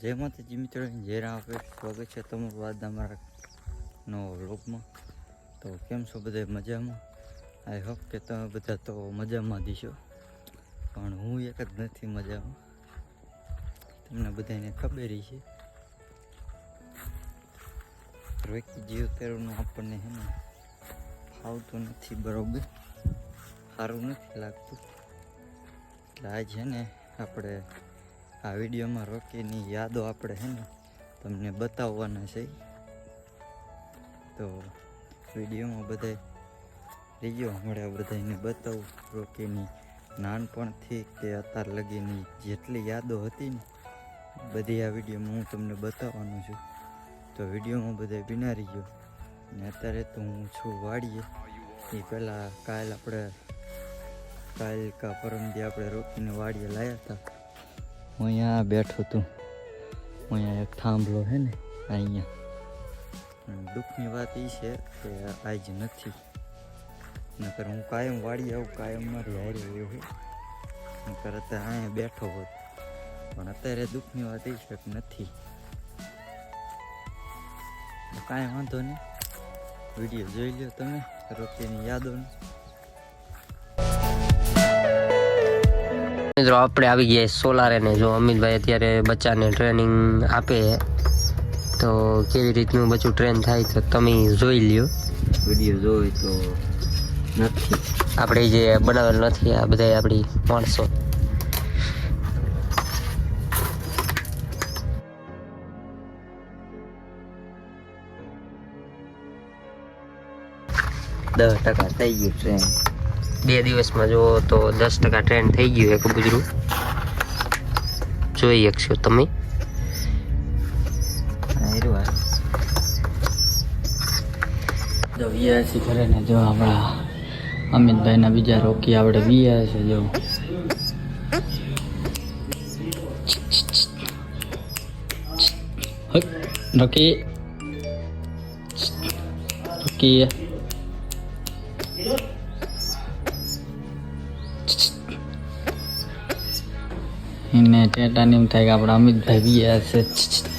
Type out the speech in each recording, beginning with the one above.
જય માતાજી મિત્રો, જય રામ સ્વાગત છે તમારું વાત અમારા નવો વ્લોગમાં. તો કેમ છો બધા મજામાં? આઈ હોપ કે તમે બધા તો મજામાં દીશો પણ હું એક જ નથી મજામાં. તમને બધાને ખબર છે વ્યક્તિ જીવ તેરનું આપણને હે ને ફાવતું નથી, બરાબર? સારું નથી લાગતું. એટલે આજ છે ને આપણે આ વિડીયોમાં રોકીની યાદો આપણે હે ને તમને બતાવવાના છે. તો વિડીયોમાં બધા રીજો મળે બધાને બતાવું. રોકીની નાનપણથી કે અત્યાર લગીની જેટલી યાદો હતી ને, બધી આ વિડીયોમાં હું તમને બતાવવાનો છું. તો વિડીયોમાં બધા બિના રહીજો. ને અત્યારે તો હું છું વાડીએ. એ પહેલાં કાલ આપણે, કાલ કા પરમદી આપણે રોકીને વાડીએ લાવ્યા હતા. હું અહીંયા બેઠો છું. હું અહીંયા એક થાંભલો છે ને, અહીંયા. દુઃખની વાત એ છે કે આજ નથી. નકર હું કાયમ વાળી આવું, કાયમ મારી હારી આવ્યો હોય. નકર અત્યારે અહીંયા બેઠો હોત. પણ અત્યારે દુઃખની વાત એ છે કે નથી. કાંઈ વાંધો નહીં. વીડિયો જોઈ લ્યો તમે, રોકીની યાદોને. મિત્રો આપણે આવી ગયા સોલારે ને જો અમિતભાઈ અત્યારે બચ્ચાને ટ્રેનિંગ આપે તો કેવી રીતનું બચ્ચું ટ્રેન થાય તો તમે જોઈ લ્યો. વીડિયો જોઈ તો નથી. આપણે જે બનાવેલ નથી આ બધા આપણી માણસો. દસ ટકા થઈ ગયું ટ્રેન. બે દિવસમાં જો તો દસ ટકા ટ્રેન થઈ ગયું એક ગુજરું જોઈ શકશો તમે. જો વીઆઈસી કરે ને જો આપણા અમિતભાઈના બીજા રોકી આપણે વીઆઈસી જો. રોકી. રોકી એને ટેટા એમ થાય કે આપણે અમિતભાઈ વીઆઈસી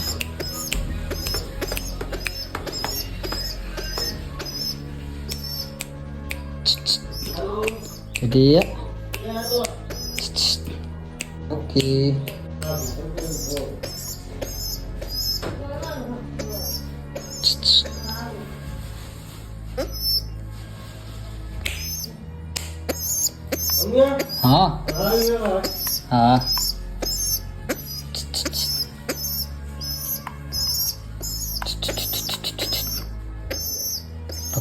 Jadi ya. Oke. हाँ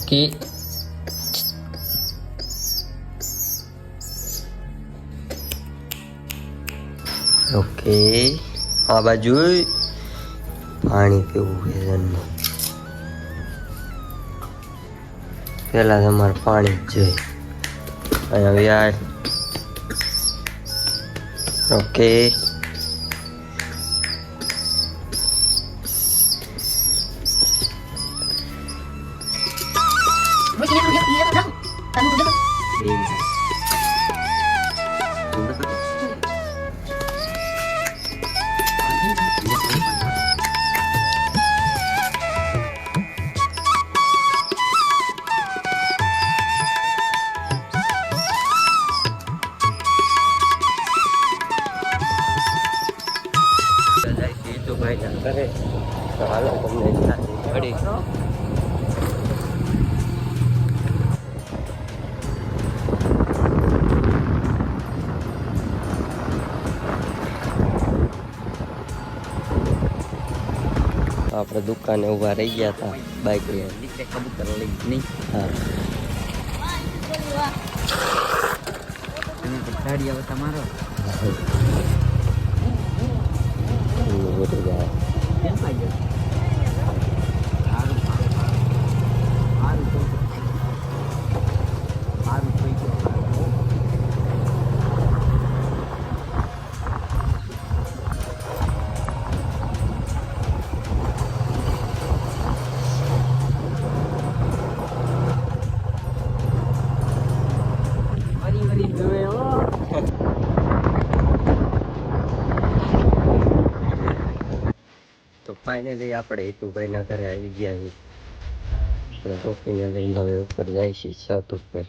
કે ઓકે આ બાજુ પાણી પીવું વેસનનું પહેલાં તમારે પાણી જોઈએ. અને હવે આ ઓકે તો ભાઈ કરે તો હાલો તમને ત્યાંથી ઘડી આપણે દુકાને ઊભા રહી ગયા હતા બાઈક લઈને નીચે કબૂતર લઈ નહીં હા તમે તો ગાડી આવે તમારો એનું બધું જાય ફાઇનલી આપણે હિતુભાઈના ઘરે આવી ગયા છીએ. ટોપીને લઈને હવે ઉપર જાય છે છત ઉપર.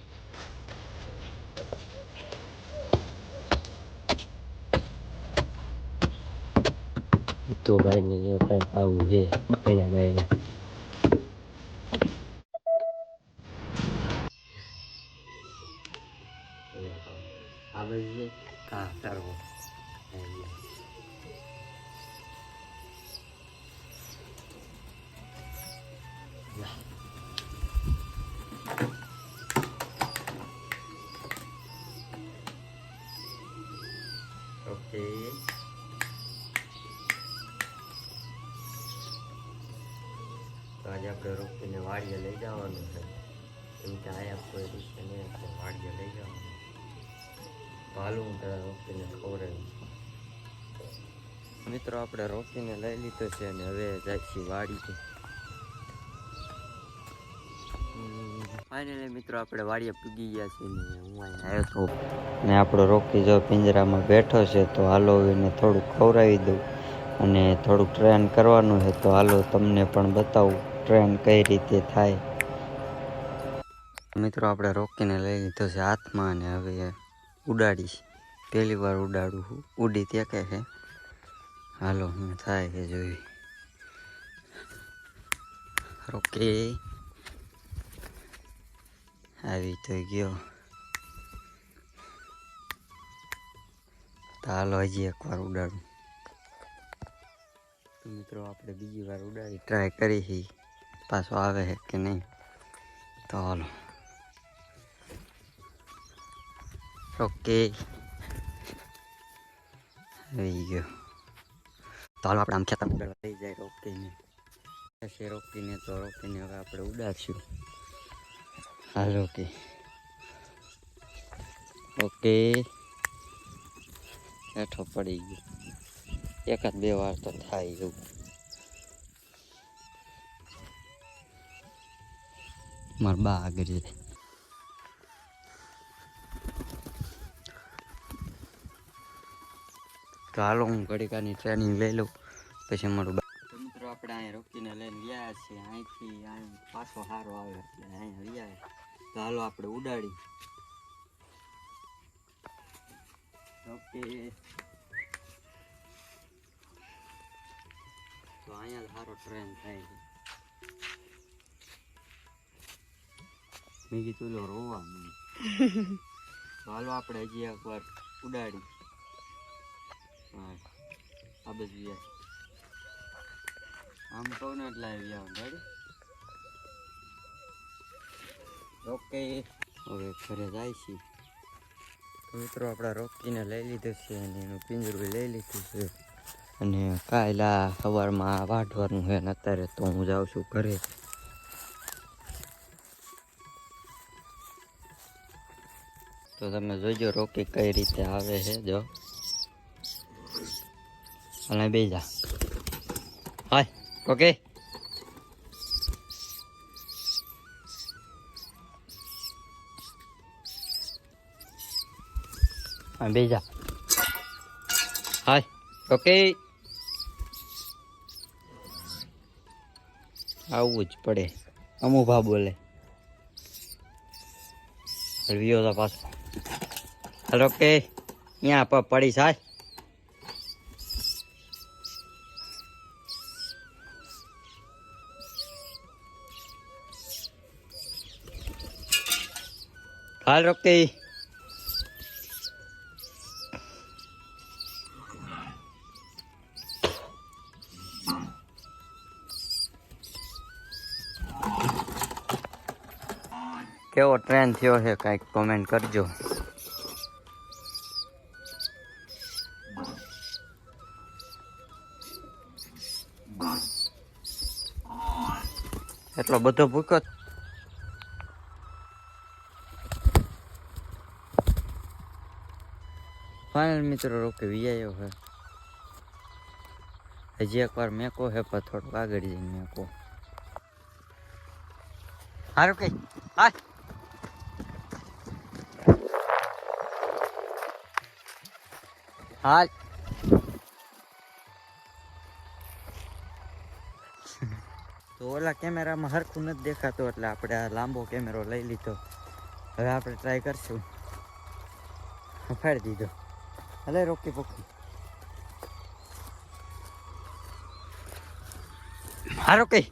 હિતુભાઈને જે કંઈ આવું છે, એના ગાયને આવે તો આજે આપણે રોકીને વાડીએ લઈ જવાનું છે એમ કે આયા કોઈ રીતે નહીં વાડીએ લઈ જવાનું ભાલું હું તારા રોકીને ખવડાવીશ મિત્રો આપણે રોકીને લઈ લીધો છે અને હવે જાય છે વાડીએ ફાઇનલી મિત્રો આપણે વાડીએ પૂગી ગયા છીએ ને હું આવ્યો હતો ને આપણો રોકી જો પિંજરામાં બેઠો છે તો હાલો એને થોડુંક ખવડાવી દઉં અને થોડુંક ટ્રેન કરવાનું છે તો હાલો તમને પણ બતાવું ટ્રેન કઈ રીતે થાય. મિત્રો આપણે રોકીને લઈ લીધો છે હાથમાં અને હવે ઉડાડીશ. પહેલી વાર ઉડાડું છું. ઉડી ત્યાં કે છે. હાલો, હું થાય કે જોઈ રોકી. આવી તો ગયો તાલ હાલો હજી એકવાર ઉડાડું મિત્રો આપણે બીજી વાર ઉડાડી ટ્રાય કરી છે પાછો આવે છે કે નહીં તો હાલો ઓકે આવી ગયો તો હાલો આપણે આમ ખેતર ઉડાડવા થઈ જાય રોકીને છે રોકીને તો રોકીને હવે આપણે ઉડાડશું હાલો કે. ઓકે. હેઠો પડી ગયો. એકાદ બે વાર તો થાય એવું. મારા બા આગળ જાય. તો હાલો હું ઘડીકાની ટ્રેનિંગ લઈ લઉં, પછી મારું લઈને અહીંથી અહીં પાછો સારો આવે એટલે અહીંયા રહ્યા તો હાલો આપણે ઉડાડી. ઓકે. તો અહીંયા સારો ટ્રેન થાય છે. મેં કીધું લો રોવા તો હાલો આપણે હજી એક વાર ઉડાડી. હા, આ જાય આમ કહું ને એટલે આવી આવો ઓકે હવે ઘરે જાય છે. મિત્રો, આપણા રોકીને લઈ લીધું છે અને એનું પિંજરું લઈ લીધું છે. અને કાયલા સવારમાં વાઢવાનું છે અને અત્યારે તો હું જાઉં છું ઘરે. તો તમે જોજો રોકી કઈ રીતે આવે છે, જો. અને બીજા હાય. ઓકે હા બે જા હાય ઓકે આવવું જ પડે અમુભા બોલે હલવીઓ તો પાછો હાલ ઓકે અહીંયા પડી સાય હાલ રોકતી કેવો ટ્રેન થયો છે? કંઈક કોમેન્ટ કરજો. એટલો બધો ભૂખ્યો ફાઇનલ મિત્રો રોકે વિયાયો હે. હજી એકવાર મેકો હે પણ થોડુંક આગળ જઈને મેકો. હારું કે હાય હાલ. તો ઓલા કેમેરામાં હરખું નથી દેખાતું, એટલે આપણે આ લાંબો કેમેરો લઈ લીધો. હવે આપણે ટ્રાય કરશું. ફાડી દીધો. હલે રોકી પોકી હા રોકી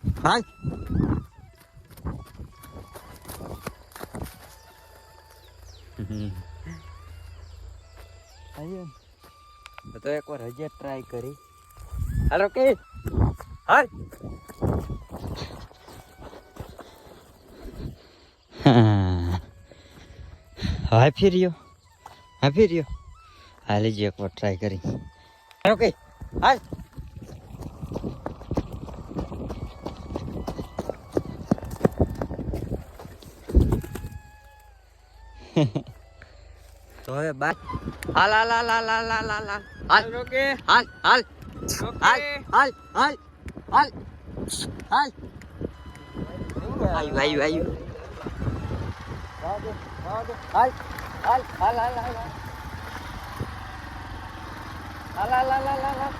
આવ્યો તો એકવાર હજી ટ્રાય કરી હાલો કે હા હા ફેર્યો હા ફેર્યો હાલ હજી એકવાર ટ્રાય કરી ઓકે હાલ તો હવે બાય હાલ હાલ હાલ હાલ હાલ હાલ હાલ હાલ હાલ રોકે હાલ હાલ હાલ હાલ હાલ હાલ હાલ આયુ આયુ આયુ હાલ હાલ હાલ હાલ હાલ હાલ હાલ હાલ હાલ હાલ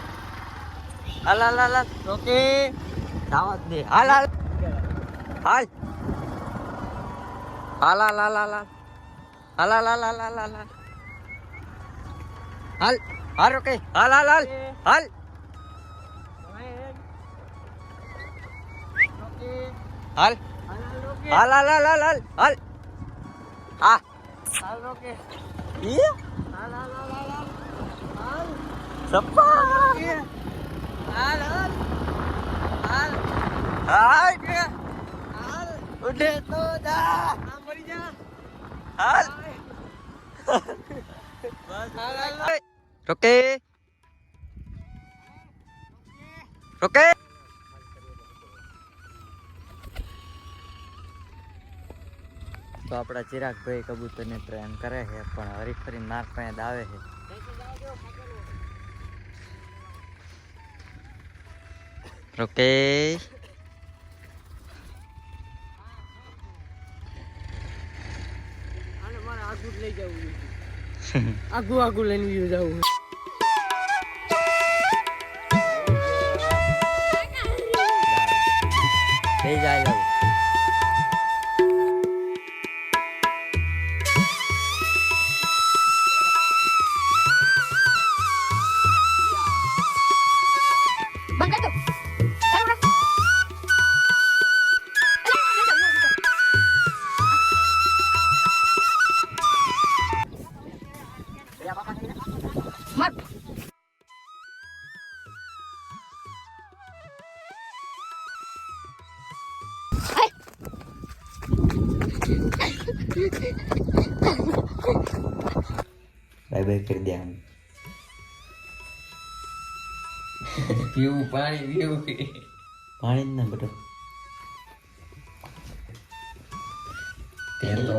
હાલ હાલ હાલ હાલ રોકે દાવત દે હાલ હાલ હાલ હાલ હાલ હાલ હાલ હાલ હાલ હાલ હાલ હાલ હાલ હાલ હાલ રોકે હાલ હાલ હાલ હાલ હાલ હાલ હાલ હાલ હાલ હાલ હાલ હાલ રોકે હાલ હાલ હાલ Sapa! Al, al. Al. Al. Al. Udah tuh dah. Ambilnya. Al. Roke. Roke. તો આપણા ચિરાગભાઈ કબૂતરને પ્રેમ કરે છે પણ હરીફરી નાક પાસે આવે છે ઓકે આગુ આગુ લઈને જવું જય જાય. કરી દે આમ પીવું પાણી પીવું પાણી જ ના બેટો તે તો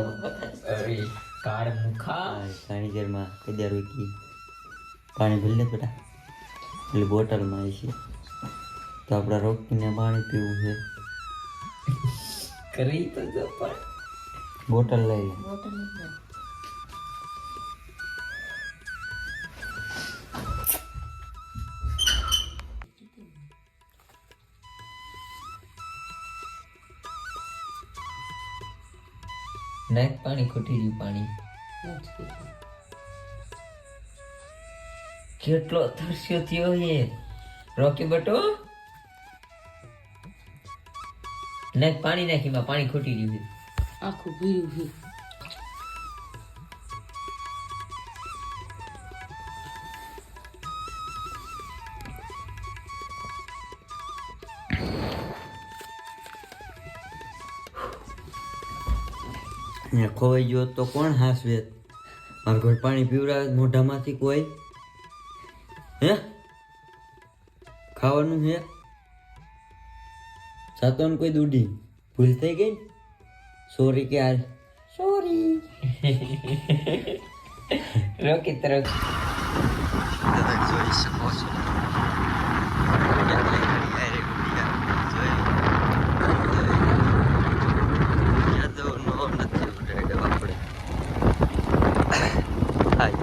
અરે કાળ મુખા પાણી ઘરમાં કદ્યા રોકી પાણી ભલે બેટા એટલે બોટલમાં આવી છે તો આપણે રોકીને પાણી પીવું છે કરી તો જો પણ બોટલ લઈ નાખ પાણી ખૂટી ગયું પાણી. કેટલો તરસ્યો થયો એ? રોકી બટો નાખ પાણી નાખી માં પાણી ખૂટી ગયું આખું પીયું છે. અહીંયા ખોવાઈ ગયો તો કોણ હાસવે? મારું ઘર પાણી પીવડાવે મોઢામાંથી કોઈ? હે? ખાવાનું હે? સાતો કોઈ દૂધી? ભૂલ થઈ ગઈ? સોરી કે હાલ. સોરી રોકી તરફ. જોઈ શકો છો.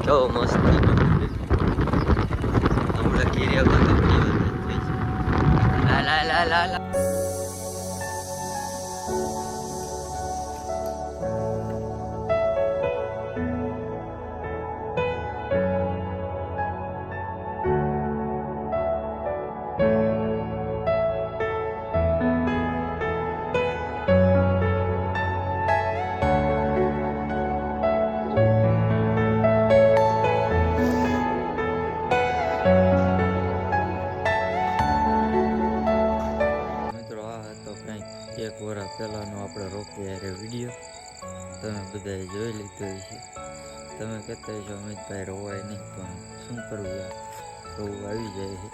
તો મસ્ત હમણાં ઘેરિયા બાદ લાલા લાલા કહેતા હશો અમિતભાઈ રોવાય નહીં પણ શું કરવું યાર રોવું આવી જાય છે.